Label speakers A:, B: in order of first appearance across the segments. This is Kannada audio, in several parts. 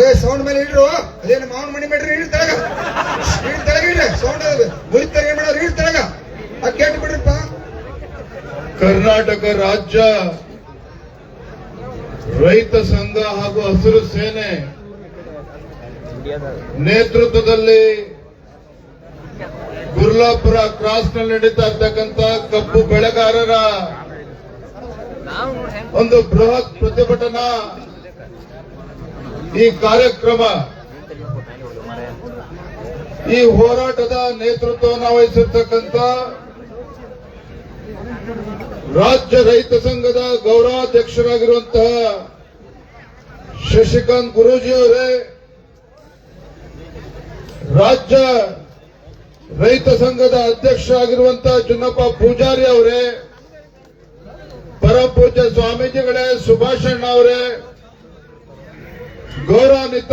A: ಏ ಸೌಂಡ್ ಮೇಲೆ ಇಡ್ರು. ಅದೇನು ಮಾವನ ಮಣಿ ಮೇಡ್ರಿ ಇಡ್ ತೆಳಗ. ಇಡ್ ತೆಳಗ ಇಡ್ರಿ ಸೌಂಡ್ ಮುರಿತಾರೆ ಏನ್ ಮಾಡೋರು, ಇಡ್ ತೆಳಗ. ಅದ್ ಕೇಟ್ ಬಿಡ್ರಿಪ್ಪ.
B: ಕರ್ನಾಟಕ ರಾಜ್ಯ ರೈತ ಸಂಘ ಹಾಗೂ ಹಸಿರು ಸೇನೆ ನೇತೃತ್ವದಲ್ಲಿ ಗುರ್ಲಾಪುರ ಕ್ರಾಸ್ನಲ್ಲಿ ನಡೀತಾ ಇರ್ತಕ್ಕಂಥ ಕಬ್ಬು ಬೆಳೆಗಾರರ ಒಂದು ಬೃಹತ್ ಪ್ರತಿಭಟನಾ ಈ ಕಾರ್ಯಕ್ರಮ, ಈ ಹೋರಾಟದ ನೇತೃತ್ವವನ್ನು ವಹಿಸಿರ್ತಕ್ಕಂಥ ರಾಜ್ಯ ರೈತ ಸಂಘದ ಗೌರವಾಧ್ಯಕ್ಷರಾಗಿರುವಂತಹ ಶಶಿಕಾಂತ್ ಗುರೂಜಿ ಅವರೇ, ರಾಜ್ಯ ರೈತ ಸಂಘದ ಅಧ್ಯಕ್ಷರಾಗಿರುವಂತಹ ಚುನ್ನಪ್ಪ ಪೂಜಾರಿ ಅವರೇ ಪರಪೂಜ್ಯ ಸ್ವಾಮೀಜಿಗಳೇ ಸುಭಾಷಣ್ಣ ಅವರೇ, ಗೌರವಾನ್ವಿತ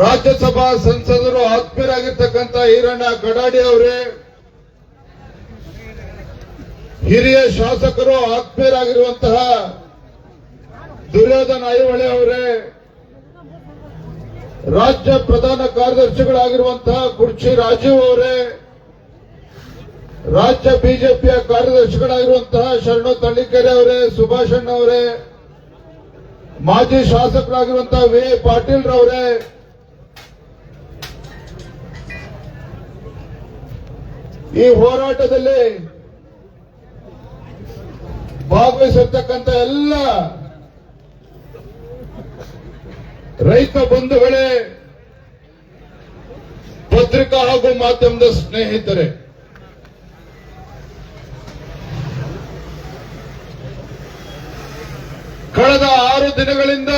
B: ರಾಜ್ಯಸಭಾ ಸಂಸದರು, ಆತ್ಮೀಯರಾಗಿರ್ತಕ್ಕಂಥ ಈರಣ್ಣ ಗಡಾಡಿ ಅವರೇ, ಹಿರಿಯ ಶಾಸಕರು, ಆತ್ಮೀಯರಾಗಿರುವಂತಹ ದುರ್ಯೋಧನ ಐಹೊಳೆ ಅವರೇ, ರಾಜ್ಯ ಪ್ರಧಾನ ಕಾರ್ಯದರ್ಶಿಗಳಾಗಿರುವಂತಹ ಕುರ್ಚಿ ರಾಜೀವ್ ಅವರೇ ರಾಜ್ಯ ಬಿಜೆಪಿಯ ಕಾರ್ಯದರ್ಶಿಗಳಾಗಿರುವಂತಹ ಶರಣು ತಳ್ಳಿಕೆರೆ ಅವರೇ ಸುಭಾಷಣ್ಣ ಅವರೇ, ಮಾಜಿ ಶಾಸಕರಾಗಿರುವಂತಹ ವಿ. ಪಾಟೀಲ್ ರವರೇ, ಈ ಹೋರಾಟದಲ್ಲಿ ಭಾಗವಹಿಸಿರ್ತಕ್ಕಂಥ ಎಲ್ಲ ರೈತ ಬಂಧುಗಳೇ, ಪತ್ರಿಕಾ ಹಾಗೂ ಮಾಧ್ಯಮದ ಸ್ನೇಹಿತರೆ ಕಳೆದ ಆರು ದಿನಗಳಿಂದ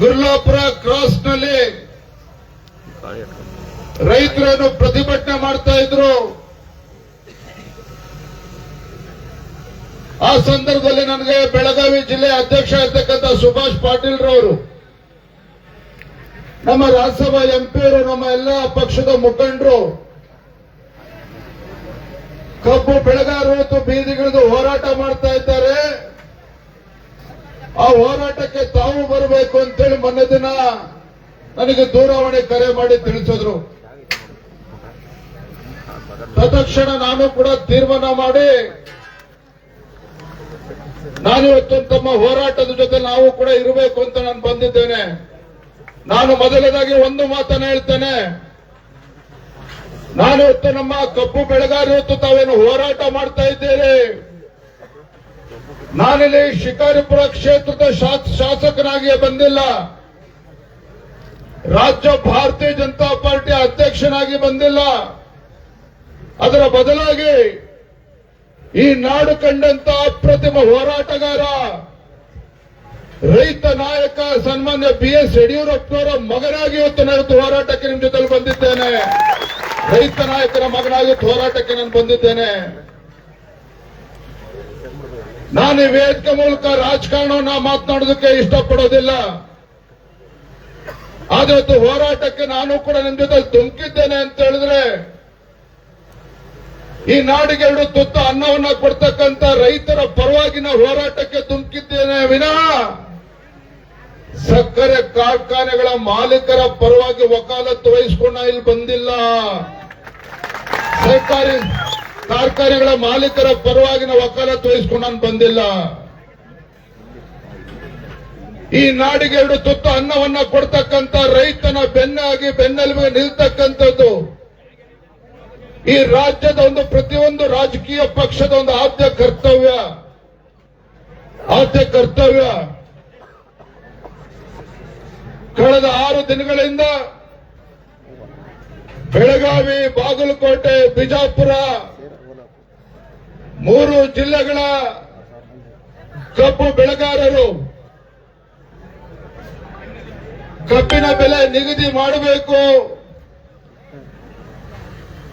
B: ಗುರ್ಲಾಪುರ ಕ್ರಾಸ್ನಲ್ಲಿ ರೈತರನ್ನು ಪ್ರತಿಭಟನೆ ಮಾಡ್ತಾ ಇದ್ರು. ಆ ಸಂದರ್ಭದಲ್ಲಿ ನನಗೆ ಬೆಳಗಾವಿ ಜಿಲ್ಲೆ ಅಧ್ಯಕ್ಷ ಇರ್ತಕ್ಕಂಥ ಸುಭಾಷ್ ಪಾಟೀಲ್ ರವರು ನಮ್ಮ ರಾಜ್ಯಸಭಾ ಎಂಪಿಯರು ನಮ್ಮ ಎಲ್ಲ ಪಕ್ಷದ ಮುಖಂಡರು ಕಬ್ಬು ಬೆಳೆಗಾರರು ಇವತ್ತು ಬೀದಿಗಿಳಿದು ಹೋರಾಟ ಮಾಡ್ತಾ ಇದ್ದಾರೆ. ಆ ಹೋರಾಟಕ್ಕೆ ತಾವು ಬರಬೇಕು ಅಂತೇಳಿ ಮೊನ್ನೆ ದಿನ ನನಗೆ ದೂರವಾಣಿ ಕರೆ ಮಾಡಿ ತಿಳಿಸಿದ್ರು. ತತ್ಕ್ಷಣ ನಾನು ಕೂಡ ತೀರ್ಮಾನ ಮಾಡಿ ನಾನಿವತ್ತು ತಮ್ಮ ಹೋರಾಟದ ಜೊತೆ ನಾವು ಕೂಡ ಇರಬೇಕು ಅಂತ ನಾನು ಬಂದಿದ್ದೇನೆ. ನಾನು ಮೊದಲನೇದಾಗಿ ಒಂದು ಮಾತನ್ನ ಹೇಳ್ತೇನೆ. ನಾನು ನಮ್ಮ ಕಬ್ಬು ಬೆಳೆಗಾರಿ ಹೊತ್ತು ತಾವೇನು ಹೋರಾಟ ಮಾಡ್ತಾ ಇದ್ದೇನೆ ನಾನಿಲ್ಲಿ ಶಿಕಾರಿಪುರ ಕ್ಷೇತ್ರದ ಶಾಸಕನಾಗಿಯೇ ಶಾಸಕನಾಗಿ ಬಂದಿಲ್ಲ. ರಾಜ್ಯ ಭಾರತೀಯ ಜನತಾ ಪಾರ್ಟಿ ಅಧ್ಯಕ್ಷನಾಗಿ ಬಂದಿಲ್ಲ. ಅದರ ಬದಲಾಗಿ ಈ ನಾಡು ಕಂಡಂತ ಅಪ್ರತಿಮ ಹೋರಾಟಗಾರ, ರೈತ ನಾಯಕ ಸನ್ಮಾನ್ಯ ಬಿ ಎಸ್ ಯಡಿಯೂರಪ್ಪನವರ ಮಗನಾಗಿ ಇವತ್ತು ನಾನು ಹೋರಾಟಕ್ಕೆ ನಿಮ್ಮ ಜೊತೆ ಬಂದಿದ್ದೇನೆ. ರೈತ ನಾಯಕರ ಮಗನಾಗಿ ಹೋರಾಟಕ್ಕೆ ನಾನು ಬಂದಿದ್ದೇನೆ. ನಾನು ವೇದಿಕೆ ಮೂಲಕ ರಾಜಕಾರಣವನ್ನ ಮಾತನಾಡೋದಕ್ಕೆ ಇಷ್ಟಪಡೋದಿಲ್ಲ. ಆದ್ರೆ ಹೋರಾಟಕ್ಕೆ ನಾನು ಕೂಡ ನಿಮ್ ಜೊತೆ ತುಂಬಿದ್ದೇನೆ ಅಂತ ಹೇಳಿದ್ರೆ, ಈ ನಾಡಿಗೆ ಎರಡು ತುತ್ತ ಅನ್ನವನ್ನ ಕೊಡ್ತಕ್ಕಂತ ರೈತರ ಪರವಾಗಿನ ಹೋರಾಟಕ್ಕೆ ತುಂಬಿದ್ದೇನೆ ವಿನಃ. ಸಕ್ಕರೆ ಕಾರ್ಖಾನೆಗಳ ಮಾಲೀಕರ ಪರವಾಗಿ ವಕಾಲತ್ತು ವಹಿಸಿಕೊಂಡ ಇಲ್ಲಿ ಬಂದಿಲ್ಲ. ಸರ್ಕಾರಿ ಕಾರ್ಖಾನೆಗಳ ಮಾಲೀಕರ ಪರವಾಗಿನ ವಕಾಲತ್ತು ವಹಿಸಿಕೊಂಡು ಬಂದಿಲ್ಲ. ಈ ನಾಡಿಗೆ ಎರಡು ತುತ್ತು ಅನ್ನವನ್ನ ಕೊಡ್ತಕ್ಕಂತ ರೈತನ ಬೆನ್ನಾಗಿ ಬೆನ್ನೆಲುಬಿಗೆ ನಿಲ್ತಕ್ಕಂಥದ್ದು ಈ ರಾಜ್ಯದ ಒಂದು ಪ್ರತಿಯೊಂದು ರಾಜಕೀಯ ಪಕ್ಷದ ಒಂದು ಆದ್ಯ ಕರ್ತವ್ಯ. ಆದ್ಯ ಕರ್ತವ್ಯ. ಕಳೆದ ಆರು ದಿನಗಳಿಂದ ಬೆಳಗಾವಿ, ಬಾಗಲಕೋಟೆ, ಬಿಜಾಪುರ ಮೂರು ಜಿಲ್ಲೆಗಳ ಕಬ್ಬು ಬೆಳೆಗಾರರು ಕಬ್ಬಿನ ಬೆಲೆ ನಿಗದಿ ಮಾಡಬೇಕು.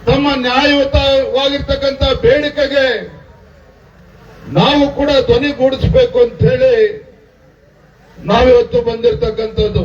B: ತಮ್ಮ ನ್ಯಾಯಯುತವಾಗಿರ್ತಕ್ಕಂಥ ಬೇಡಿಕೆಗೆ ನಾವು ಕೂಡ ಧ್ವನಿಗೂಡಿಸಬೇಕು ಅಂತ ಹೇಳಿ ನಾವಿವತ್ತು ಬಂದಿರತಕ್ಕಂಥದ್ದು.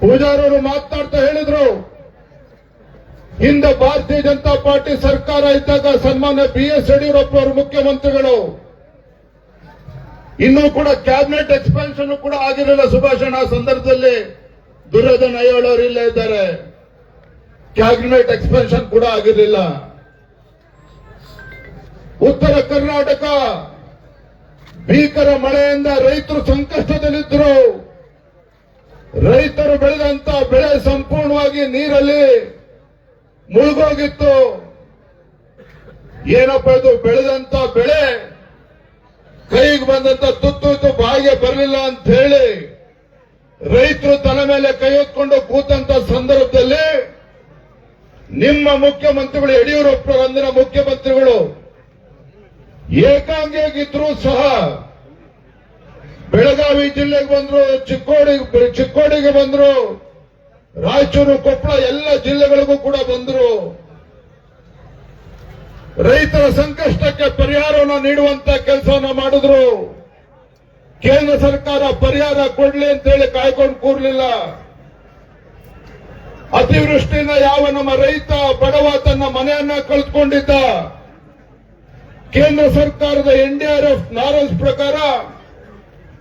B: ಪೂಜಾರವರು ಮಾತನಾಡ್ತಾ ಹೇಳಿದ್ರು. ಹಿಂದೆ ಭಾರತೀಯ ಜನತಾ ಪಾರ್ಟಿ ಸರ್ಕಾರ ಇದ್ದಾಗ ಸನ್ಮಾನ್ಯ ಬಿ ಎಸ್ ಯಡಿಯೂರಪ್ಪ ಅವರು ಮುಖ್ಯಮಂತ್ರಿಗಳು. ಇನ್ನೂ ಕೂಡ ಕ್ಯಾಬಿನೆಟ್ ಎಕ್ಸ್ಪಾನ್ಷನ್ ಕೂಡ ಆಗಿರಲಿಲ್ಲ ಸುಭಾಷಣ ಆ ಸಂದರ್ಭದಲ್ಲಿ. ದುರ್ಯೋಧನ ಅಯ್ಯೋಳವರು ಇಲ್ಲೇ ಇದ್ದಾರೆ. ಕ್ಯಾಬಿನೆಟ್ ಎಕ್ಸ್ಪೆನ್ಷನ್ ಕೂಡ ಆಗಿರಲಿಲ್ಲ. ಉತ್ತರ ಕರ್ನಾಟಕ ಭೀಕರ ಮಳೆಯಿಂದ ರೈತರು ಸಂಕಷ್ಟದಲ್ಲಿದ್ದರು. ರೈತರು ಬೆಳೆದಂತ ಬೆಳೆ ಸಂಪೂರ್ಣವಾಗಿ ನೀರಲ್ಲಿ ಮುಳುಗೋಗಿತ್ತು. ಏನಪ್ಪ ಇದು ಬೆಳೆದಂತ ಬೆಳೆ? ಕೈಗೆ ಬಂದಂತ ತುತ್ತು ಬಾಯಿಗೆ ಬರಲಿಲ್ಲ ಅಂತ ಹೇಳಿ ರೈತರು ತಲೆ ಮೇಲೆ ಕೈ ಹೊತ್ಕೊಂಡು ಕೂತಂತ ಸಂದರ್ಭದಲ್ಲಿ ನಿಮ್ಮ ಮುಖ್ಯಮಂತ್ರಿಗಳು, ಯಡಿಯೂರಪ್ಪ ಅಂದಿನ ಮುಖ್ಯಮಂತ್ರಿಗಳು ಏಕಾಂಗಿಯಾಗಿದ್ರೂ ಸಹ ಬೆಳಗಾವಿ ಜಿಲ್ಲೆಗೆ ಬಂದ್ರು ಚಿಕ್ಕೋಡಿ ಚಿಕ್ಕೋಡಿಗೆ ಬಂದ್ರು. ರಾಯಚೂರು, ಕೊಪ್ಪಳ ಎಲ್ಲ ಜಿಲ್ಲೆಗಳಿಗೂ ಕೂಡ ಬಂದ್ರು. ರೈತರ ಸಂಕಷ್ಟಕ್ಕೆ ಪರಿಹಾರವನ್ನು ನೀಡುವಂತ ಕೆಲಸವನ್ನ ಮಾಡಿದ್ರು. ಕೇಂದ್ರ ಸರ್ಕಾರ ಪರಿಹಾರ ಕೊಡ್ಲಿ ಅಂತ ಹೇಳಿ ಕಾಯ್ಕೊಂಡು ಕೂರ್ಲಿಲ್ಲ. ಅತಿವೃಷ್ಟಿಯಿಂದ ಯಾವ ನಮ್ಮ ರೈತ ಬಡವ ತನ್ನ ಮನೆಯನ್ನ ಕಳೆದುಕೊಂಡಿದ್ದ ಕೇಂದ್ರ ಸರ್ಕಾರದ ಎನ್ಡಿಆರ್ಎಫ್ ನಾರಲ್ಸ್ ಪ್ರಕಾರ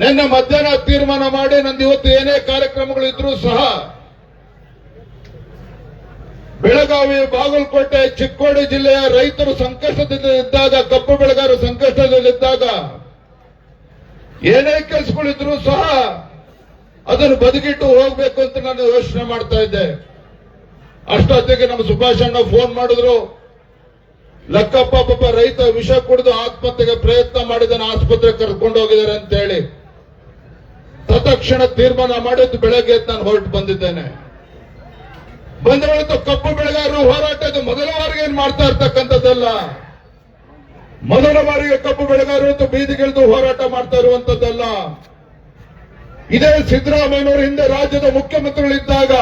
B: ನಿನ್ನೆ ಮಧ್ಯಾಹ್ನ ತೀರ್ಮಾನ ಮಾಡಿ ನಂದು ಇವತ್ತು ಏನೇ ಕಾರ್ಯಕ್ರಮಗಳು ಇದ್ರೂ ಸಹ ಬೆಳಗಾವಿ, ಬಾಗಲಕೋಟೆ, ಚಿಕ್ಕೋಡಿ ಜಿಲ್ಲೆಯ ರೈತರು ಸಂಕಷ್ಟದಿಂದ ಇದ್ದಾಗ, ಕಬ್ಬು ಬೆಳೆಗಾರರು ಸಂಕಷ್ಟದಲ್ಲಿದ್ದಾಗ ಏನೇ ಕೆಲಸಗಳಿದ್ರು ಸಹ ಅದನ್ನು ಬದುಕಿಟ್ಟು ಹೋಗ್ಬೇಕು ಅಂತ ನಾನು ಯೋಚನೆ ಮಾಡ್ತಾ ಇದ್ದೆ. ಅಷ್ಟೊತ್ತಿಗೆ ನಮ್ಮ ಸುಭಾಷ್ ಅಣ್ಣ ಫೋನ್ ಮಾಡಿದ್ರು. ಲಕ್ಕಪ್ಪ ಪಾಪ ರೈತ ವಿಷ ಕುಡಿದು ಆತ್ಮಹತ್ಯೆಗೆ ಪ್ರಯತ್ನ ಮಾಡಿದ್ದಾನೆ ಆಸ್ಪತ್ರೆ ಕರ್ಕೊಂಡು ಹೋಗಿದ್ದಾರೆ ಅಂತ ಹೇಳಿ. ತತ್ಕ್ಷಣ ತೀರ್ಮಾನ ಮಾಡಿದ್ದು ಬೆಳಗ್ಗೆ ನಾನು ಹೊರಟು ಬಂದಿದ್ದೇನೆ. ಬಂದ ಕಬ್ಬು ಬೆಳೆಗಾರರು ಹೋರಾಟ ಇದು ಮೊದಲ ಬಾರಿಗೆ ಏನ್ ಮಾಡ್ತಾ ಇರ್ತಕ್ಕಂಥದ್ದಲ್ಲ. ಮೊದಲ ಬಾರಿಗೆ ಕಬ್ಬು ಬೆಳೆಗಾರರು ಬೀದಿಗಿಳಿದು ಹೋರಾಟ ಮಾಡ್ತಾ ಇರುವಂತದ್ದಲ್ಲ ಇದೇ ಸಿದ್ದರಾಮಯ್ಯನವರು ಹಿಂದೆ ರಾಜ್ಯದ ಮುಖ್ಯಮಂತ್ರಿಗಳಿದ್ದಾಗ,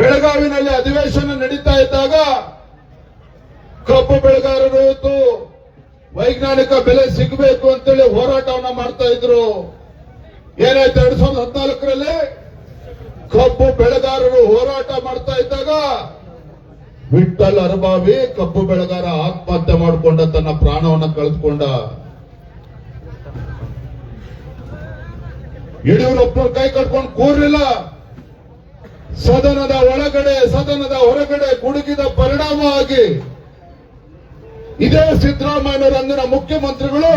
B: ಬೆಳಗಾವಿನಲ್ಲಿ ಅಧಿವೇಶನ ನಡೀತಾ ಇದ್ದಾಗ ಕಬ್ಬು ಬೆಳೆಗಾರರು ವೈಜ್ಞಾನಿಕ ಬೆಲೆ ಸಿಗಬೇಕು ಅಂತೇಳಿ ಹೋರಾಟವನ್ನ ಮಾಡ್ತಾ ಇದ್ರು. ಏನಾಯ್ತು ಎರಡ್ ಸಾವಿರದ ಹದಿನಾಲ್ಕರಲ್ಲಿ? ಕಬ್ಬು ಬೆಳೆಗಾರರು ಹೋರಾಟ ಮಾಡ್ತಾ ಇದ್ದಾಗ ವಿಠಲ್ ಅರಬಾವಿ ಕಬ್ಬು ಬೆಳೆಗಾರ ಆತ್ಮಹತ್ಯೆ ಮಾಡಿಕೊಂಡ ತನ್ನ ಪ್ರಾಣವನ್ನ ಕಳೆದುಕೊಂಡ. ಯಡಿಯೂರಪ್ಪನ ಕೈ ಕಟ್ಕೊಂಡು ಕೂರ್ಲಿಲ್ಲ. ಸದನದ ಒಳಗಡೆ, ಸದನದ ಹೊರಗಡೆ ಗುಡುಗಿದ ಪರಿಣಾಮವಾಗಿ ಇದೇ ಸಿದ್ದರಾಮಯ್ಯನವರ ಅಂದಿನ ಮುಖ್ಯಮಂತ್ರಿಗಳು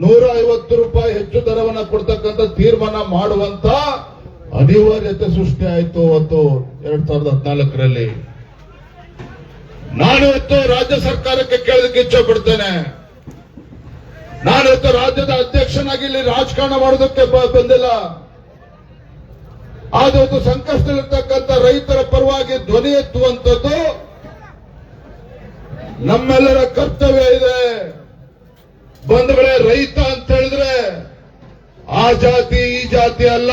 B: ನೂರ ಐವತ್ತು ರೂಪಾಯಿ ಹೆಚ್ಚು ದರವನ್ನ ಕೊಡ್ತಕ್ಕಂಥ ತೀರ್ಮಾನ ಮಾಡುವಂತ ಅನಿವಾರ್ಯತೆ ಸೃಷ್ಟಿ ಆಯಿತು ಅವತ್ತು ಎರಡ್ ಸಾವಿರದ ಹದಿನಾಲ್ಕರಲ್ಲಿ. ನಾನಿವತ್ತು ರಾಜ್ಯ ಸರ್ಕಾರಕ್ಕೆ ಕೇಳೋದಕ್ಕೆ ಇಚ್ಛೆ ಪಡ್ತೇನೆ. ನಾನಿವತ್ತು ರಾಜ್ಯದ ಅಧ್ಯಕ್ಷನಾಗಿ ಇಲ್ಲಿ ರಾಜಕಾರಣ ಮಾಡೋದಕ್ಕೆ ಬಂದಿಲ್ಲ. ಆದವತ್ತು ಸಂಕಷ್ಟದಲ್ಲಿರ್ತಕ್ಕಂತ ರೈತರ ಪರವಾಗಿ ಧ್ವನಿ ಎತ್ತುವಂಥದ್ದು ನಮ್ಮೆಲ್ಲರ ಕರ್ತವ್ಯ ಇದೆ. ಬಂಧುಗಳೇ, ರೈತ ಅಂತ ಹೇಳಿದ್ರೆ ಆ ಜಾತಿ, ಈ ಜಾತಿ ಅಲ್ಲ.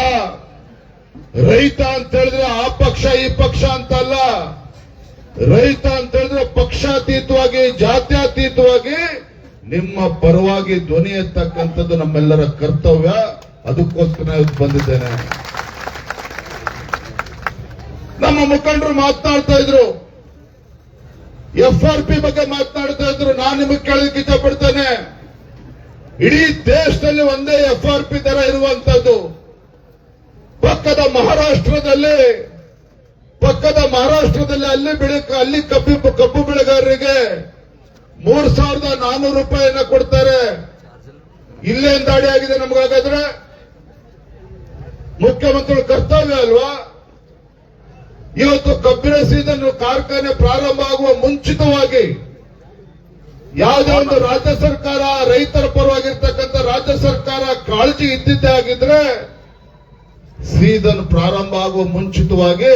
B: ರೈತ ಅಂತ ಹೇಳಿದ್ರೆ ಆ ಪಕ್ಷ, ಈ ಪಕ್ಷ ಅಂತ ಅಲ್ಲ. ರೈತ ಅಂತ ಹೇಳಿದ್ರೆ ಪಕ್ಷಾತೀತವಾಗಿ, ಜಾತ್ಯಾತೀತವಾಗಿ ನಿಮ್ಮ ಪರವಾಗಿ ಧ್ವನಿ ಎತ್ತಕ್ಕಂಥದ್ದು ನಮ್ಮೆಲ್ಲರ ಕರ್ತವ್ಯ. ಅದಕ್ಕೋಸ್ಕರ ಬಂದಿದ್ದೇನೆ. ನಮ್ಮ ಮುಖಂಡರು ಮಾತನಾಡ್ತಾ ಇದ್ರು. ಎಫ್ ಆರ್ ಪಿ ಬಗ್ಗೆ ಮಾತನಾಡ್ತಾ ಇದ್ರು. ನಾನು ನಿಮಗೆ ಕೇಳಲಿಕ್ಕೆ ಇಷ್ಟಪಡ್ತೇನೆ. ಇಡೀ ದೇಶದಲ್ಲಿ ಒಂದೇ ಎಫ್ ಆರ್ ಪಿ ದರ ಇರುವಂತದ್ದು. ಪಕ್ಕದ ಮಹಾರಾಷ್ಟ್ರದಲ್ಲಿ ಪಕ್ಕದ ಮಹಾರಾಷ್ಟ್ರದಲ್ಲಿ ಅಲ್ಲಿ ಬೆಳೆ, ಅಲ್ಲಿ ಕಬ್ಬು ಕಬ್ಬು ಬೆಳೆಗಾರರಿಗೆ ಮೂರ್ ಸಾವಿರದ ನಾನೂರು ರೂಪಾಯಿಯನ್ನ ಕೊಡ್ತಾರೆ. ಇಲ್ಲೇನ್ ದಾಳಿ ಆಗಿದೆ ನಮಗಾಗಾದ್ರೆ ಮುಖ್ಯಮಂತ್ರಿಗಳ ಕರ್ತವ್ಯ ಅಲ್ವಾ? ಇವತ್ತು ಕಬ್ಬಿನ ಸೀಸನ್ ಕಾರ್ಖಾನೆ ಪ್ರಾರಂಭ ಆಗುವ ಮುಂಚಿತವಾಗಿ ಯಾವುದೇ ಒಂದು ರಾಜ್ಯ ಸರ್ಕಾರ, ರೈತರ ಪರವಾಗಿರ್ತಕ್ಕಂಥ ರಾಜ್ಯ ಸರ್ಕಾರ ಕಾಳಜಿ ಇದ್ದಿದ್ದೇ ಆಗಿದ್ರೆ ಸೀಸನ್ ಪ್ರಾರಂಭ ಆಗುವ ಮುಂಚಿತವಾಗಿ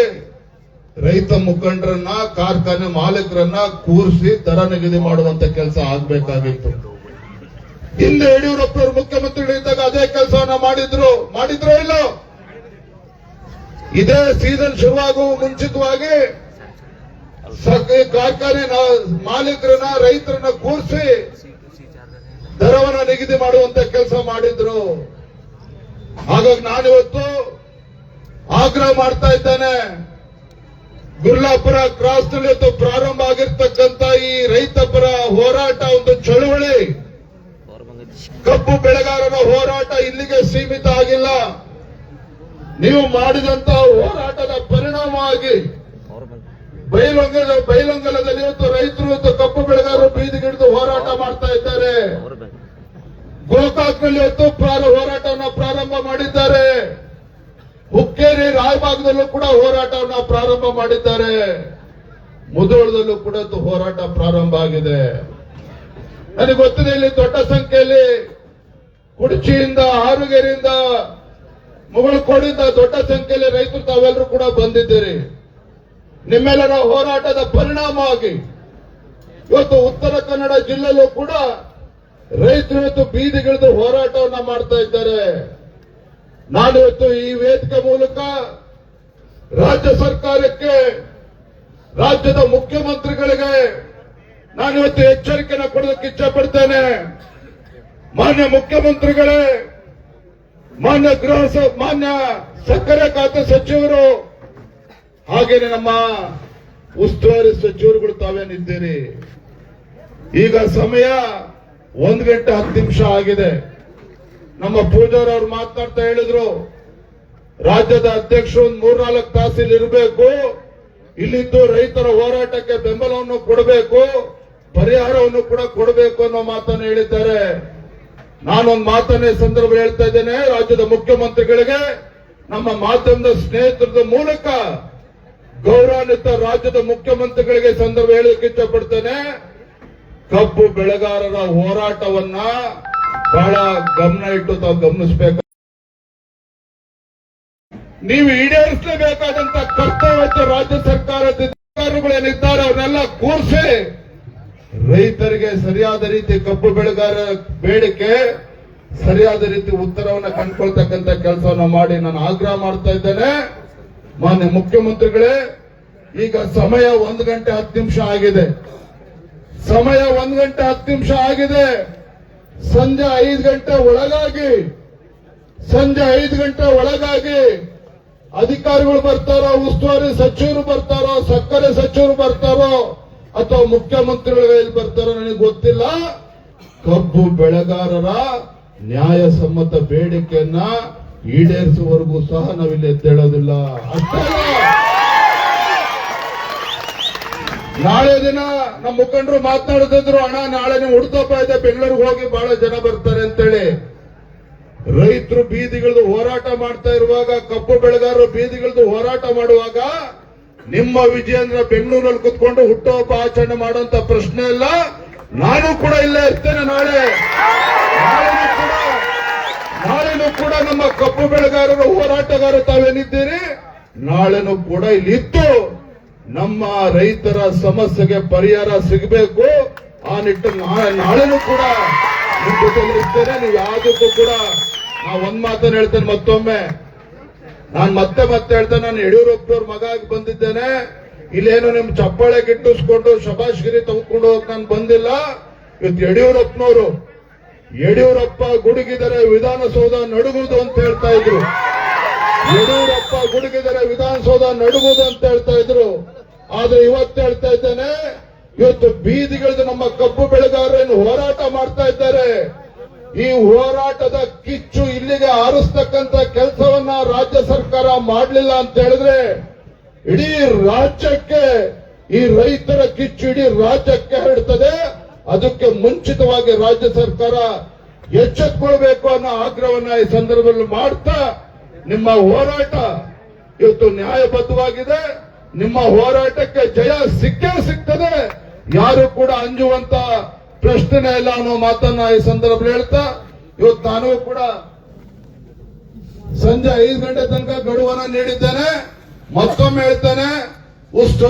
B: ರೈತ ಮುಖಂಡರನ್ನ, ಕಾರ್ಖಾನೆ ಮಾಲೀಕರನ್ನ ಕೂರಿಸಿ ದರ ನಿಗದಿ ಮಾಡುವಂತ ಕೆಲಸ ಆಗ್ಬೇಕಾಗಿತ್ತು. ಹಿಂದೆ ಯಡಿಯೂರಪ್ಪನವರು ಮುಖ್ಯಮಂತ್ರಿಗಳಿದ್ದಾಗ ಅದೇ ಕೆಲಸವನ್ನ ಮಾಡಿದ್ರು. ಮಾಡಿದ್ರೋ ಇಲ್ಲೋ? ಇದೇ ಸೀಸನ್ ಶುರುವಾಗುವ ಮುಂಚಿತವಾಗಿ ಕಾರ್ಖಾನೆ ಮಾಲೀಕರನ್ನ, ರೈತರನ್ನ ಕೂರಿಸಿ ದರವನ್ನ ನಿಗದಿ ಮಾಡುವಂತ ಕೆಲಸ ಮಾಡಿದ್ರು. ಹಾಗಾಗಿ ನಾನಿವತ್ತು ಆಗ್ರಹ ಮಾಡ್ತಾ ಇದ್ದೇನೆ. ಗುರ್ಲಾಪುರ ಕ್ರಾಸ್ ನಲ್ಲಿತ್ತು ಪ್ರಾರಂಭ ಆಗಿರ್ತಕ್ಕಂತ ಈ ರೈತ ಪರ ಹೋರಾಟ ಒಂದು ಚಳುವಳಿ. ಕಬ್ಬು ಬೆಳೆಗಾರರ ಹೋರಾಟ ಇಲ್ಲಿಗೆ ಸೀಮಿತ ಆಗಿಲ್ಲ. ನೀವು ಮಾಡಿದಂತ ಹೋರಾಟದ ಪರಿಣಾಮವಾಗಿ ಬೈಲೊಂಗಲ ಬೈಲೊಂಗಲದಲ್ಲಿ ಇವತ್ತು ರೈತರು ಇವತ್ತು ಕಬ್ಬು ಬೆಳೆಗಾರರು ಬೀದಿಗಿಡಿದು ಹೋರಾಟ ಮಾಡ್ತಾ ಇದ್ದಾರೆ. ಗೋಕಾಕ್ನಲ್ಲಿ ಇವತ್ತು ಹೋರಾಟವನ್ನ ಪ್ರಾರಂಭ ಮಾಡಿದ್ದಾರೆ. ಹುಕ್ಕೇರಿ ರಾಯಬಾಗದಲ್ಲೂ ಕೂಡ ಹೋರಾಟವನ್ನು ಪ್ರಾರಂಭ ಮಾಡಿದ್ದಾರೆ. ಮುದೋಳದಲ್ಲೂ ಕೂಡ ಹೋರಾಟ ಪ್ರಾರಂಭ ಆಗಿದೆ. ನನಗೆ ಗೊತ್ತಿದೆ ಇಲ್ಲಿ ದೊಡ್ಡ ಸಂಖ್ಯೆಯಲ್ಲಿ ಕುಡ್ಚಿಯಿಂದ ಆರುಗೇರಿಯಿಂದ ಮುಗಳಕೋಡಿಂದ ದೊಡ್ಡ ಸಂಖ್ಯೆಯಲ್ಲಿ ರೈತರು ತಾವೆಲ್ಲರೂ ಕೂಡ ಬಂದಿದ್ದೀರಿ. ನಿಮ್ಮೆಲ್ಲರ ಹೋರಾಟದ ಪರಿಣಾಮವಾಗಿ ಇವತ್ತು ಉತ್ತರ ಕನ್ನಡ ಜಿಲ್ಲೆಯಲ್ಲೂ ಕೂಡ ರೈತರು ಇವತ್ತು ಬೀದಿಗಿಳಿದು ಹೋರಾಟವನ್ನ ಮಾಡ್ತಾ ಇದ್ದಾರೆ. ನಾನು ಇವತ್ತು ಈ ವೇದಿಕೆ ಮೂಲಕ ರಾಜ್ಯ ಸರ್ಕಾರಕ್ಕೆ, ರಾಜ್ಯದ ಮುಖ್ಯಮಂತ್ರಿಗಳಿಗೆ ನಾನು ಇವತ್ತು ಎಚ್ಚರಿಕೆನ ಕೊಡೋದಕ್ಕೆ ಇಚ್ಛೆ ಪಡ್ತೇನೆ ಮಾನ್ಯ ಮುಖ್ಯಮಂತ್ರಿಗಳೇ, ಮಾನ್ಯ ಗೃಹ ಮಾನ್ಯ ಸಕ್ಕರೆ ಖಾತೆ ಸಚಿವರು ಹಾಗೇನೆ ನಮ್ಮ ಉಸ್ತುವಾರಿ ಸಚಿವರುಗಳು ತಾವೇನಿದ್ದೀರಿ? ಈಗ ಸಮಯ ಒಂದ್ ಗಂಟೆ ಹತ್ತು ನಿಮಿಷ ಆಗಿದೆ. ನಮ್ಮ ಪೂಜಾರ ಅವರು ಮಾತನಾಡ್ತಾ ಹೇಳಿದ್ರು, ರಾಜ್ಯದ ಅಧ್ಯಕ್ಷರು ಒಂದ್ ಮೂರ್ನಾಲ್ಕು ತಾಸು ಇಲ್ಲಿ ಇರಬೇಕು, ಇಲ್ಲಿದ್ದು ರೈತರ ಹೋರಾಟಕ್ಕೆ ಬೆಂಬಲವನ್ನು ಕೊಡಬೇಕು, ಪರಿಹಾರವನ್ನು ಕೂಡ ಕೊಡಬೇಕು ಅನ್ನೋ ಮಾತನ್ನು ಹೇಳಿದ್ದಾರೆ. ನಾನೊಂದು ಮಾತನ್ನ ಸಂದರ್ಭ ಹೇಳ್ತಾ ಇದ್ದೇನೆ, ರಾಜ್ಯದ ಮುಖ್ಯಮಂತ್ರಿಗಳಿಗೆ ನಮ್ಮ ಮಾಧ್ಯಮದ ಸ್ನೇಹಿತರದ ಮೂಲಕ ಗೌರವಾನ್ವಿತ ರಾಜ್ಯದ ಮುಖ್ಯಮಂತ್ರಿಗಳಿಗೆ ಸಂದರ್ಭ ಹೇಳಲಿಕ್ಕೆ ಇಷ್ಟಪಡ್ತೇನೆ. ಕಬ್ಬು ಬೆಳೆಗಾರರ ಹೋರಾಟವನ್ನ ಬಹಳ ಗಮನ ಇಟ್ಟು ತಾವು ಗಮನಿಸಬೇಕು. ನೀವು ಈಡೇರಿಸಲೇಬೇಕಾದಂತ ಕರ್ತವ್ಯ ರಾಜ್ಯ ಸರ್ಕಾರದ ಅಧಿಕಾರಿಗಳೇನಿದ್ದಾರೆ ಅವನ್ನೆಲ್ಲ ಕೂರಿಸಿ. ರೈತರಿಗೆ ಸರಿಯಾದ ರೀತಿ ಕಬ್ಬು ಬೆಳೆಗಾರ ಬೇಡಿಕೆ, ಸರಿಯಾದ ರೀತಿ ಉತ್ತರವನ್ನು ಕಂಡುಕೊಳ್ತಕ್ಕಂಥ ಕೆಲಸವನ್ನು ಮಾಡಿ ನಾನು ಆಗ್ರಹ ಮಾಡ್ತಾ ಇದ್ದೇನೆ. ಮಾನ್ಯ ಮುಖ್ಯಮಂತ್ರಿಗಳೇ, ಈಗ ಸಮಯ ಒಂದು ಗಂಟೆ ಹತ್ತು ನಿಮಿಷ ಆಗಿದೆ. ಸಮಯ ಒಂದು ಗಂಟೆ ಹತ್ತು ನಿಮಿಷ ಆಗಿದೆ. ಸಂಜೆ ಐದು ಗಂಟೆ ಒಳಗಾಗಿ, ಸಂಜೆ ಐದು ಗಂಟೆ ಒಳಗಾಗಿ ಅಧಿಕಾರಿಗಳು ಬರ್ತಾರೋ, ಉಸ್ತುವಾರಿ ಸಚಿವರು ಬರ್ತಾರೋ, ಸಕ್ಕರೆ ಸಚಿವರು ಬರ್ತಾರೋ, ಅಥವಾ ಮುಖ್ಯಮಂತ್ರಿಗಳು ಎಲ್ಲಿ ಬರ್ತಾರೋ ನನಗೆ ಗೊತ್ತಿಲ್ಲ. ಕಬ್ಬು ಬೆಳೆಗಾರರ ನ್ಯಾಯಸಮ್ಮತ ಬೇಡಿಕೆಯನ್ನ ಈಡೇರಿಸುವವರೆಗೂ ಸಹ ನಾವಿಲ್ಲಿ ಎದ್ದೇಳೋದಿಲ್ಲ. ನಾಳೆ ದಿನ ನಮ್ಮ ಮುಖಂಡರು ಮಾತನಾಡ್ತಿದ್ರು ಅಣ್ಣ ನಾಳೆ ನೀವು ಹುಡ್ತಪ್ಪ ಇದೆ, ಬೆಂಗಳೂರಿಗೆ ಹೋಗಿ ಬಹಳ ಜನ ಬರ್ತಾರೆ ಅಂತೇಳಿ. ರೈತರು ಬೀದಿಗಳದು ಹೋರಾಟ ಮಾಡ್ತಾ ಇರುವಾಗ, ಕಬ್ಬು ಬೆಳೆಗಾರರು ಬೀದಿಗಳದು ಹೋರಾಟ ಮಾಡುವಾಗ, ನಿಮ್ಮ ವಿಜಯೇಂದ್ರ ಬೆಂಗಳೂರಲ್ಲಿ ಕುತ್ಕೊಂಡು ಹುಟ್ಟುಹಬ್ಬ ಆಚರಣೆ ಮಾಡುವಂತ ಪ್ರಶ್ನೆ ಇಲ್ಲ. ನಾನು ಕೂಡ ಇಲ್ಲೇ ಇರ್ತೇನೆ ನಾಳೆ. ನಾಳೆನೂ ಕೂಡ ನಮ್ಮ ಕಬ್ಬು ಬೆಳೆಗಾರರು ಹೋರಾಟಗಾರರು ತಾವೇನಿದ್ದೀರಿ? ನಾಳೆನೂ ಕೂಡ ಇಲ್ಲಿ ಇತ್ತು ನಮ್ಮ ರೈತರ ಸಮಸ್ಯೆಗೆ ಪರಿಹಾರ ಸಿಗಬೇಕು. ಆ ನಿಟ್ಟಿನಲ್ಲಿ ನಾಳೆ ನಾಳೆನೂ ಕೂಡ ಇರ್ತೇನೆ. ನೀವು ಯಾವುದಕ್ಕೂ ಕೂಡ ನಾ ಒಂದ್ ಮಾತನ್ನು ಹೇಳ್ತೇನೆ ಮತ್ತೊಮ್ಮೆ. ನಾನು ಮತ್ತೆ ಮತ್ತೆ ಹೇಳ್ತೇನೆ. ನಾನು ಯಡಿಯೂರಪ್ಪನವ್ರ ಮಗ ಆಗಿ ಬಂದಿದ್ದೇನೆ. ಇಲ್ಲೇನು ನಿಮ್ ಚಪ್ಪಾಳೆ ಗಿಟ್ಟಿಸ್ಕೊಂಡು ಶಬಾಷ್ಗಿರಿ ತಗೊಂಡು ಹೋಗಕ್ ನಾನು ಬಂದಿಲ್ಲ. ಇವತ್ತು ಯಡಿಯೂರಪ್ಪನವರು ಯಡಿಯೂರಪ್ಪ ಗುಡುಗಿದರೆ ವಿಧಾನಸೌಧ ನಡುಗುವುದು ಅಂತ ಹೇಳ್ತಾ ಇದ್ರು. ಯಡಿಯೂರಪ್ಪ ಗುಡುಗಿದರೆ ವಿಧಾನಸೌಧ ನಡುಗುವುದು ಅಂತ ಹೇಳ್ತಾ ಇದ್ರು. ಆದ್ರೆ ಇವತ್ತು ಹೇಳ್ತಾ ಇದ್ದೇನೆ, ಇವತ್ತು ಬೀದಿಗಳದ್ದು ನಮ್ಮ ಕಬ್ಬು ಬೆಳೆಗಾರರನ್ನು ಹೋರಾಟ ಮಾಡ್ತಾ ಇದ್ದಾರೆ. ಈ ಹೋರಾಟದ ಕಿಚ್ಚು ಇಲ್ಲಿಗೆ ಆರಿಸ್ತಕ್ಕಂತ ಕೆಲಸವನ್ನ ರಾಜ್ಯ ಸರ್ಕಾರ ಮಾಡಲಿಲ್ಲ ಅಂತ ಹೇಳಿದ್ರೆ ಇಡೀ ರಾಜ್ಯಕ್ಕೆ ಈ ರೈತರ ಕಿಚ್ಚು ಇಡೀ ರಾಜ್ಯಕ್ಕೆ ಹರಡ್ತದೆ. ಅದಕ್ಕೆ ಮುಂಚಿತವಾಗಿ ರಾಜ್ಯ ಸರ್ಕಾರ ಎಚ್ಚೆತ್ಕೊಳ್ಬೇಕು ಅನ್ನೋ ಆಗ್ರಹವನ್ನ ಈ ಸಂದರ್ಭದಲ್ಲಿ ಮಾಡ್ತಾ ನಿಮ್ಮ ಹೋರಾಟ ಇವತ್ತು ನ್ಯಾಯಬದ್ಧವಾಗಿದೆ. ನಿಮ್ಮ ಹೋರಾಟಕ್ಕೆ ಜಯ ಸಿಕ್ಕೇ ಸಿಗ್ತದೆ. ಯಾರು ಕೂಡ ಅಂಜುವಂತ ಪ್ರಶ್ನೆ ಇಲ್ಲ ಅನ್ನೋ ಮಾತನ್ನ ಈ ಸಂದರ್ಭದಲ್ಲಿ ಹೇಳ್ತಾ, ಇವತ್ತು ನಾನು ಕೂಡ ಸಂಜೆ ಐದು ಗಂಟೆ ತನಕ ಗಡುವನ್ನ ನೀಡಿದ್ದೇನೆ. ಮತ್ತೊಮ್ಮೆ ಹೇಳ್ತೇನೆ ಉಸ್ತು